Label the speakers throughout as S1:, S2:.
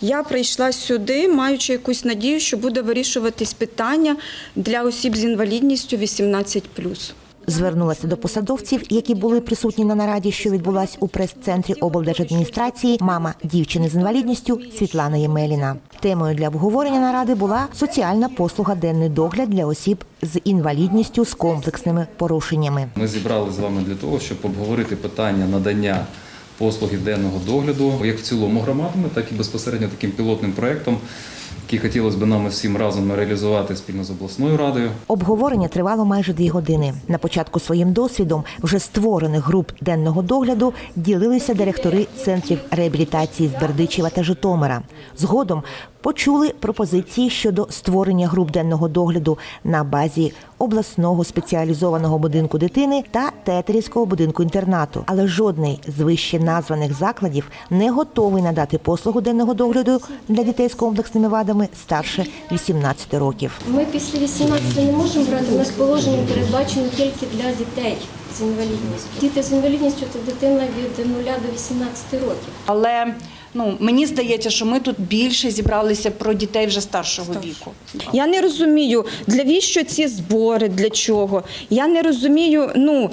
S1: Я прийшла сюди, маючи якусь надію, що буде вирішуватись питання для осіб з інвалідністю 18+.
S2: Звернулася до посадовців, які були присутні на нараді, що відбулась у прес-центрі облдержадміністрації, мама дівчини з інвалідністю Світлана Ємеліна. Темою для обговорення наради була соціальна послуга денний догляд для осіб з інвалідністю з комплексними порушеннями.
S3: Ми зібрали з вами для того, щоб обговорити питання надання послуги денного догляду як в цілому громадами, так і безпосередньо таким пілотним проєктом, який хотілося б нам всім разом реалізувати спільно з обласною радою.
S2: Обговорення тривало майже дві години. На початку своїм досвідом вже створених груп денного догляду ділилися директори центрів реабілітації з Бердичева та Житомира. Згодом почули пропозиції щодо створення груп денного догляду на базі обласного спеціалізованого будинку дитини та тетерівського будинку інтернату. Але жодний з вище названих закладів не готовий надати послугу денного догляду для дітей з комплексними вадами старше 18 років.
S4: Ми після 18 не можемо брати, у нас положення передбачено тільки для дітей з інвалідністю. Діти з інвалідністю це дитина від 0 до 18 років.
S5: Але ну мені здається, що ми тут більше зібралися про дітей вже старшого віку.
S1: Я не розумію, для віщо ці збори, для чого. Я не розумію, ну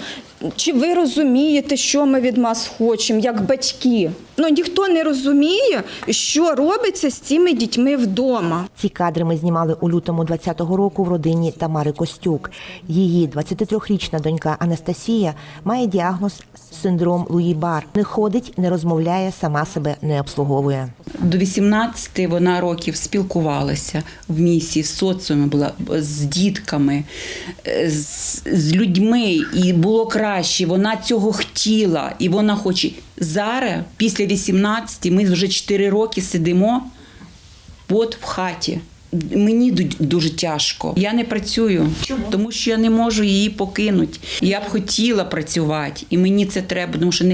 S1: чи ви розумієте, що ми від вас хочемо, як батьки. Ну ніхто не розуміє, що робиться з цими дітьми вдома.
S2: Ці кадри ми знімали у лютому 20-го року в родині Тамари Костюк. Її 23-річна донька Анастасія має діагноз синдром Луї Бар. Не ходить, не розмовляє, сама себе не обслуговує.
S6: До 18 вона років спілкувалася в місті, в соціумі була з дітками, з, з людьми, і було краще. Вона цього хотіла, і вона хоче. Зараз, після 18, ми вже 4 роки сидимо от в хаті. Мені дуже тяжко. Я не працюю, тому що я не можу її покинути. Я б хотіла працювати, і мені це треба, тому що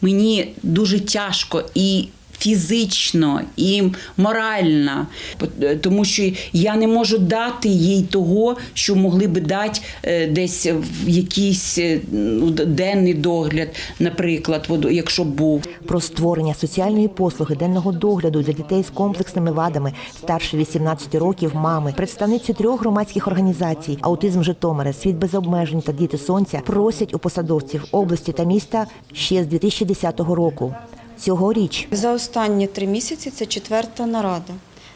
S6: мені дуже тяжко і фізично, і морально, По- тому що я не можу дати їй того, що могли би дати е, десь в якийсь е, ну, денний догляд, наприклад, якщо був.
S2: Про створення соціальної послуги денного догляду для дітей з комплексними вадами старше 18 років мами, представниці трьох громадських організацій Аутизм Житомира, Світ без обмежень та Діти Сонця просять у посадовців області та міста ще з 2010 року. Цьогоріч
S1: За останні три місяці це четверта нарада,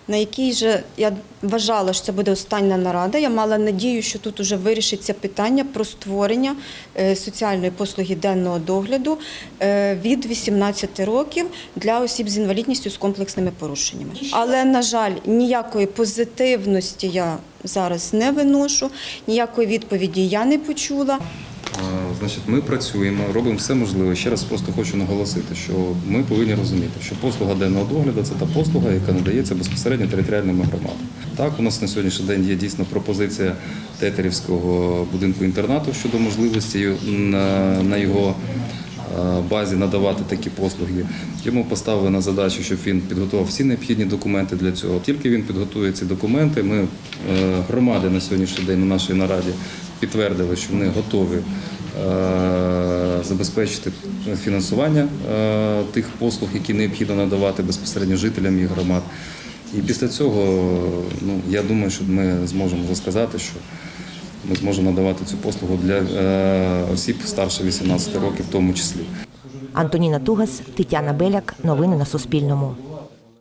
S1: на якій же я вважала, що це буде остання нарада. Я мала надію, що тут уже вирішиться питання про створення е, соціальної послуги денного догляду е, від 18 років для осіб з інвалідністю з комплексними порушеннями. Але, на жаль, ніякої позитивності я зараз не виношу, ніякої відповіді я не почула.
S3: Значить, ми працюємо, робимо все можливе. Ще раз просто хочу наголосити, що ми повинні розуміти, що послуга денного догляду це та послуга, яка надається безпосередньо територіальними громадами. Так, у нас на сьогоднішній день є дійсно пропозиція тетерівського будинку інтернату щодо можливості на, його базі надавати такі послуги. Йому поставили на задачу, щоб він підготував всі необхідні документи для цього. Тільки він підготує ці документи. Ми е, громади на сьогоднішній день на нашій нараді підтвердили, що вони готові е, забезпечити фінансування е, тих послуг, які необхідно надавати безпосередньо жителям їх громад. І після цього, ну я думаю, що ми зможемо вже що ми зможемо надавати цю послугу для е, осіб старше 18 років, в тому числі.
S2: Антоніна Тугас, Тетяна Беляк. Новини на Суспільному.